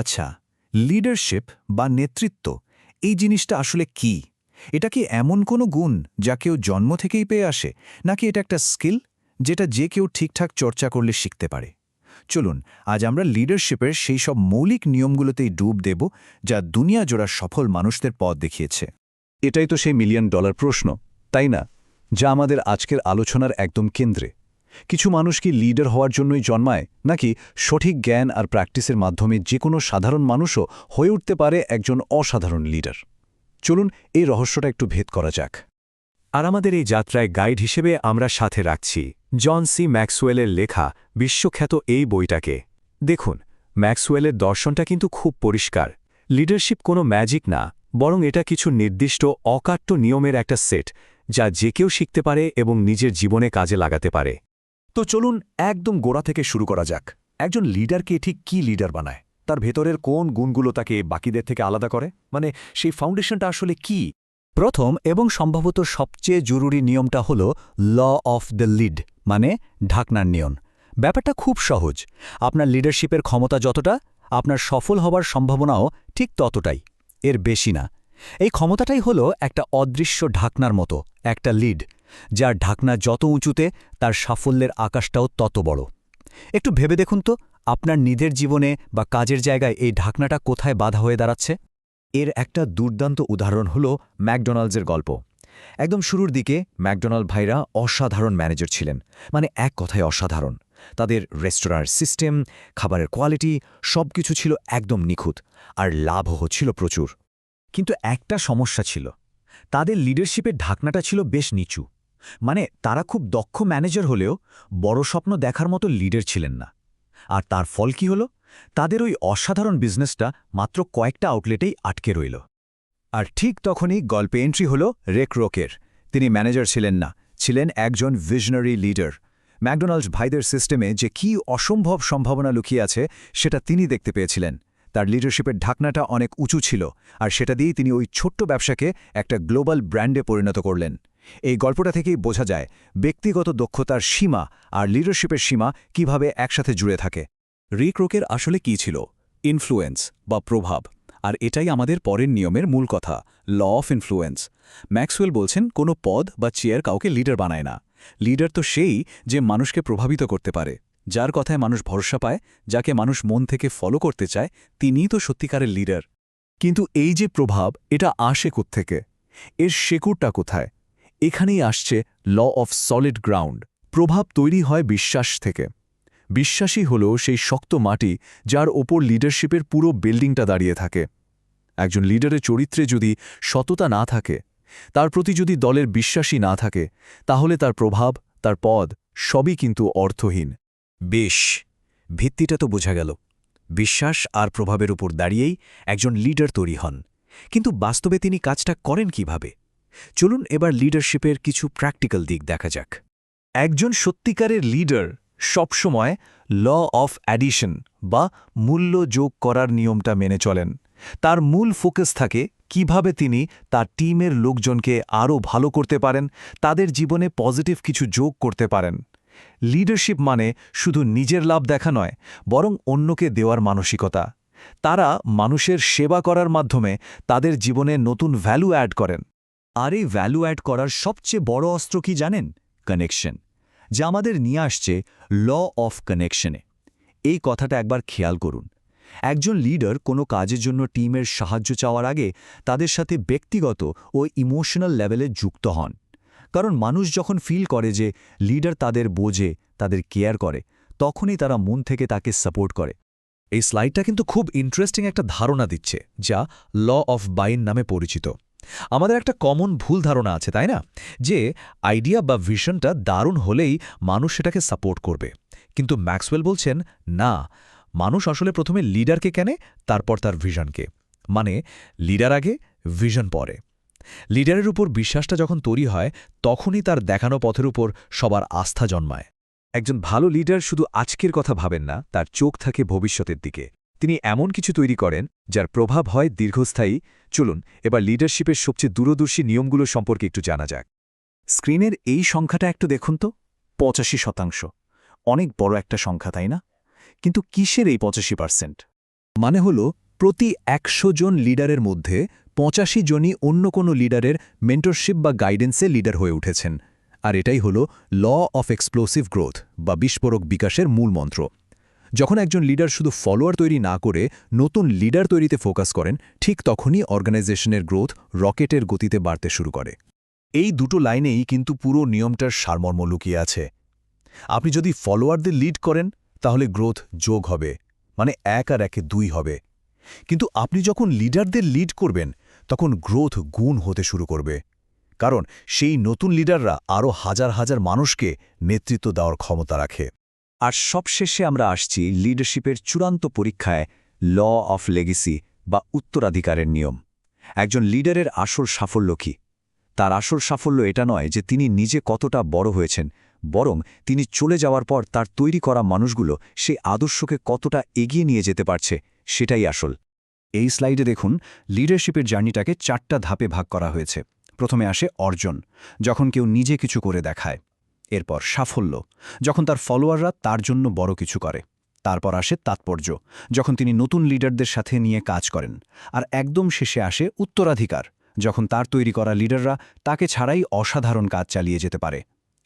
আচ্ছা লিডারশিপ বা নেতৃত্ব, এই জিনিসটা আসলে কি? এটা কি এমন কোনো গুণ যা কেউ জন্ম থেকেই পেয়ে আসে, নাকি এটা একটা স্কিল যেটা যে কেউ ঠিকঠাক চর্চা করলে শিখতে পারে? চলুন, আজ আমরা লিডারশিপের সেই সব মৌলিক নিয়মগুলোতেই ডুব দেব যা দুনিয়া জোড়া সফল মানুষদের পথ দেখিয়েছে। এটাই তো সেই মিলিয়ন ডলার প্রশ্ন, তাই না? যা আমাদের আজকের আলোচনার একদম কেন্দ্রে। কিছু মানুষ কি লিডার হওয়ার জন্যই জন্মায়, নাকি সঠিক জ্ঞান আর প্র্যাকটিসের মাধ্যমে যে কোনো সাধারণ মানুষও হয়ে উঠতে পারে একজন অসাধারণ লিডার? চলুন এই রহস্যটা একটু ভেদ করা যাক। আর আমাদের এই যাত্রায় গাইড হিসেবে আমরা সাথে রাখছি জন সি ম্যাক্সওয়েলের লেখা বিশ্বখ্যাত এই বইটাকে। দেখুন, ম্যাক্সওয়েলের দর্শনটা কিন্তু খুব পরিষ্কার। লিডারশিপ কোনো ম্যাজিক না, বরং এটা কিছু নির্দিষ্ট, অকাট্য নিয়মের একটা সেট, যা যে কেউ শিখতে পারে এবং নিজের জীবনে কাজে লাগাতে পারে। তো চলুন একদম গোড়া থেকে শুরু করা যাক। একজন লিডারকে ঠিক কি লিডার বানায়? তার ভেতরের কোন গুণগুলো তাকে বাকিদের থেকে আলাদা করে? মানে সেই ফাউন্ডেশনটা আসলে কি? প্রথম এবং সম্ভবত সবচেয়ে জরুরি নিয়মটা হল ল অফ দ্য লিড মানে ঢাকনার নিয়ম। ব্যাপারটা খুব সহজ। আপনার লিডারশিপের ক্ষমতা যতটা, আপনার সফল হবার সম্ভাবনাও ঠিক ততটাই। এর বেশি না। এই ক্ষমতাটাই হল একটা অদৃশ্য ঢাকনার মতো, একটা লিড। যার ঢাকনা যত উঁচুতে, তার সাফল্যের আকাশটাও তত বড়। একটু ভেবে দেখুন তো, আপনার নিজের জীবনে বা কাজের জায়গায় এই ঢাকনাটা কোথায় বাধা হয়ে দাঁড়াচ্ছে? এর একটা দুর্দান্ত উদাহরণ হল ম্যাকডোনাল্ডসের গল্প। একদম শুরুর দিকে ম্যাকডোনাল্ড ভাইরা অসাধারণ ম্যানেজার ছিলেন মানে এক কথায় অসাধারণ। তাদের রেস্তোরাঁর সিস্টেম, খাবারের কোয়ালিটি, সবকিছু ছিল একদম নিখুঁত, আর লাভও হচ্ছিল প্রচুর। কিন্তু একটা সমস্যা ছিল, তাদের লিডারশিপের ঢাকনাটা ছিল বেশ নিচু। মানে তারা খুব দক্ষ ম্যানেজার হলেও বড় স্বপ্ন দেখার মতো লিডার ছিলেন না। আর তার ফল কি হলো? তাদের ওই অসাধারণ বিজনেসটা মাত্র কয়েকটা আউটলেটেই আটকে রইল। আর ঠিক তখনই গল্পে এন্ট্রি হল রেক রোকের। তিনি ম্যানেজার ছিলেন না, ছিলেন একজন ভিশনারি লিডার। ম্যাকডোনাল্ডস ভাইদের সিস্টেমে যে কি অসম্ভব সম্ভাবনা লুকিয়ে আছে, সেটা তিনি দেখতে পেয়েছিলেন। তার লিডারশিপের ঢাকনাটা অনেক উঁচু ছিল, আর সেটা দিয়েই তিনি ওই ছোট্ট ব্যবসাকে একটা গ্লোবাল ব্র্যান্ডে পরিণত করলেন। এই গল্পটা থেকেই বোঝা যায় ব্যক্তিগত দক্ষতার সীমা আর লিডারশিপের সীমা কীভাবে একসাথে জুড়ে থাকে। রিক রোকের আসলে কি ছিল? ইনফ্লুয়েন্স বা প্রভাব। আর এটাই আমাদের পরের নিয়মের মূল কথা ল অফ ইনফ্লুয়েন্স ম্যাক্সওয়েল বলছেন, কোনো পদ বা চেয়ার কাউকে লিডার বানায় না। লিডার তো সেই যে মানুষকে প্রভাবিত করতে পারে। যার কথায় মানুষ ভরসা পায়, যাকে মানুষ মন থেকে ফলো করতে চায়, তিনিই তো সত্যিকারের লিডার কিন্তু এই যে প্রভাব, এটা আসে থেকে এর শেকুরটা কোথায়? এখানেই আসছে ল অফ সলিড গ্রাউন্ড, প্রভাব তৈরি হয় বিশ্বাস থেকে। বিশ্বাসই হল সেই শক্ত মাটি যার ওপর লিডারশিপের পুরো বিল্ডিংটা দাঁড়িয়ে থাকে। একজন লিডারের চরিত্রে যদি সততা না থাকে, তার প্রতি যদি দলের বিশ্বাসী না থাকে, তাহলে তার প্রভাব, তার পদ সবই কিন্তু অর্থহীন। বেশ, ভিত্তিটা তো বোঝা গেল। বিশ্বাস আর প্রভাবের উপর দাঁড়িয়েই একজন লিডার তৈরি হন। কিন্তু বাস্তবে তিনি কাজটা করেন কীভাবে? চলুন এবার লিডারশিপের কিছু প্র্যাকটিক্যাল দিক দেখা যাক। একজন সত্যিকারের লিডার সবসময় ল অফ অ্যাডিশন বা মূল্য যোগ করার নিয়মটা মেনে চলেন। তার মূল ফোকাস থাকে কীভাবে তিনি তার টিমের লোকজনকে আরও ভালো করতে পারেন, তাদের জীবনে পজিটিভ কিছু যোগ করতে পারেন। লিডারশিপ মানে শুধু নিজের লাভ দেখা নয়, বরং অন্যকে দেওয়ার মানসিকতা। তারা মানুষের সেবা করার মাধ্যমে তাদের জীবনে নতুন ভ্যালু অ্যাড করেন। আর এই ভ্যালু অ্যাড করার সবচেয়ে বড় অস্ত্র কি জানেন? কানেকশন যা আমাদের নিয়ে আসছে ল অফ কানেকশনে এই কথাটা একবার খেয়াল করুন। একজন লিডার কোনো কাজের জন্য টিমের সাহায্য চাওয়ার আগে তাদের সাথে ব্যক্তিগত ও ইমোশনাল লেভেলে যুক্ত হন। কারণ মানুষ যখন ফিল করে যে লিডার তাদের বোঝে, তাদের কেয়ার করে, তখনই তারা মন থেকে তাকে সাপোর্ট করে। এই স্লাইডটা কিন্তু খুব ইন্টারেস্টিং একটা ধারণা দিচ্ছে, যা ল অফ বাইন নামে পরিচিত। আমাদের একটা কমন ভুল ধারণা আছে, তাই না? যে আইডিয়া বা ভিশনটা দারুণ হলেই মানুষ সেটাকে সাপোর্ট করবে। কিন্তু ম্যাক্সওয়েল বলছেন, না, মানুষ আসলে প্রথমে লিডারকে কেনে, তারপর তার ভিশনকে মানে লিডার আগে ভিশন পরে। লিডারের উপর বিশ্বাসটা যখন তৈরি হয়, তখনই তার দেখানো পথের উপর সবার আস্থা জন্মায়। একজন ভালো লিডার শুধু আজকের কথা ভাবেন না, তার চোখ থাকে ভবিষ্যতের দিকে। তিনি এমন কিছু তৈরি করেন, যার প্রভাব হয় দীর্ঘস্থায়ী। চলুন, এবার লিডারশিপের সবচেয়ে দূরদর্শী নিয়মগুলো সম্পর্কে একটু জানা যাক। স্ক্রিনের এই সংখ্যাটা একটু দেখুন তো। পঁচাশি শতাংশ। অনেক বড় একটা সংখ্যা, তাই না? কিন্তু কিসের এই পঁচাশি পার্সেন্ট? মানে হল, প্রতি একশো জন লিডারের মধ্যে পঁচাশি জনই অন্য কোনো লিডারের মেন্টরশিপ বা গাইডেন্সে লিডার হয়ে উঠেছেন। আর এটাই হল ল অফ এক্সপ্লোসিভ গ্রোথ বা বিস্ফোরক বিকাশের মূল মন্ত্র। যখন একজন লিডার শুধু ফলোয়ার তৈরি না করে নতুন লিডার তৈরিতে ফোকাস করেন, ঠিক তখনই অর্গানাইজেশনের গ্রোথ রকেটের গতিতে বাড়তে শুরু করে। এই দুটো লাইনেই কিন্তু পুরো নিয়মটার সারমর্ম লুকিয়ে আছে। আপনি যদি ফলোয়ারদের লিড করেন, তাহলে গ্রোথ যোগ হবে মানে এক আর একে দুই হবে। কিন্তু আপনি যখন লিডারদের লিড করবেন, তখন গ্রোথ গুণ হতে শুরু করবে। কারণ সেই নতুন লিডাররা আরও হাজার হাজার মানুষকে নেতৃত্ব দেওয়ার ক্ষমতা রাখে। আর সবশেষে আমরা আসছি লিডারশিপের চূড়ান্ত পরীক্ষায় ল অফ লেগেসি বা উত্তরাধিকারের নিয়ম। একজন লিডারের আসল সাফল্য কি? তার আসল সাফল্য এটা নয় যে তিনি নিজে কতটা বড় হয়েছেন, বরং তিনি চলে যাওয়ার পর তার তৈরি করা মানুষগুলো সেই আদর্শকে কতটা এগিয়ে নিয়ে যেতে পারছে, সেটাই আসল। এই স্লাইডে দেখুন, লিডারশিপের জার্নিটাকে চারটা ধাপে ভাগ করা হয়েছে। প্রথমে আসে অর্জন, যখন কেউ নিজে কিছু করে দেখায়। এরপর সাফল্য, যখন তার ফলোয়াররা তার জন্য বড় কিছু করে। তারপর আসে তাৎপর্য, যখন তিনি নতুন লিডারদের সাথে নিয়ে কাজ করেন। আর একদম শেষে আসে উত্তরাধিকার, যখন তার তৈরি করা লিডাররা তাকে ছাড়াই অসাধারণ কাজ চালিয়ে যেতে পারে।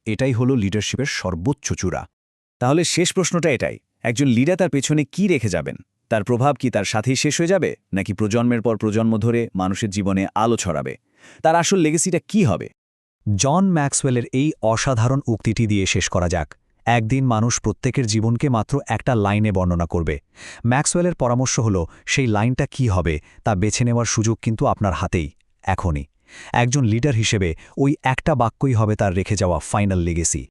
এটাই হলো লিডারশিপের সর্বোচ্চ চূড়া। তাহলে শেষ প্রশ্নটা এটাই, একজন লিডার তার পেছনে কি রেখে যাবেন? তার প্রভাব কি তার সাথেই শেষ হয়ে যাবে, নাকি প্রজন্মের পর প্রজন্ম ধরে মানুষের জীবনে আলো ছড়াবে? তার আসল লেগেসিটা কি হবে? জন ম্যাক্সওয়েলের এই অসাধারণ উক্তিটি দিয়ে শেষ করা যাক। একদিন মানুষ প্রত্যেকের জীবনকে মাত্র একটা লাইনে বর্ণনা করবে। ম্যাক্সওয়েলের পরামর্শ হল, সেই লাইনটা কি হবে তা বেছে নেওয়ার সুযোগ কিন্তু আপনার হাতেই, এখনই। একজন লিডার হিসেবে ওই একটা বাক্যই হবে তার রেখে যাওয়া ফাইনাল লেগেসি।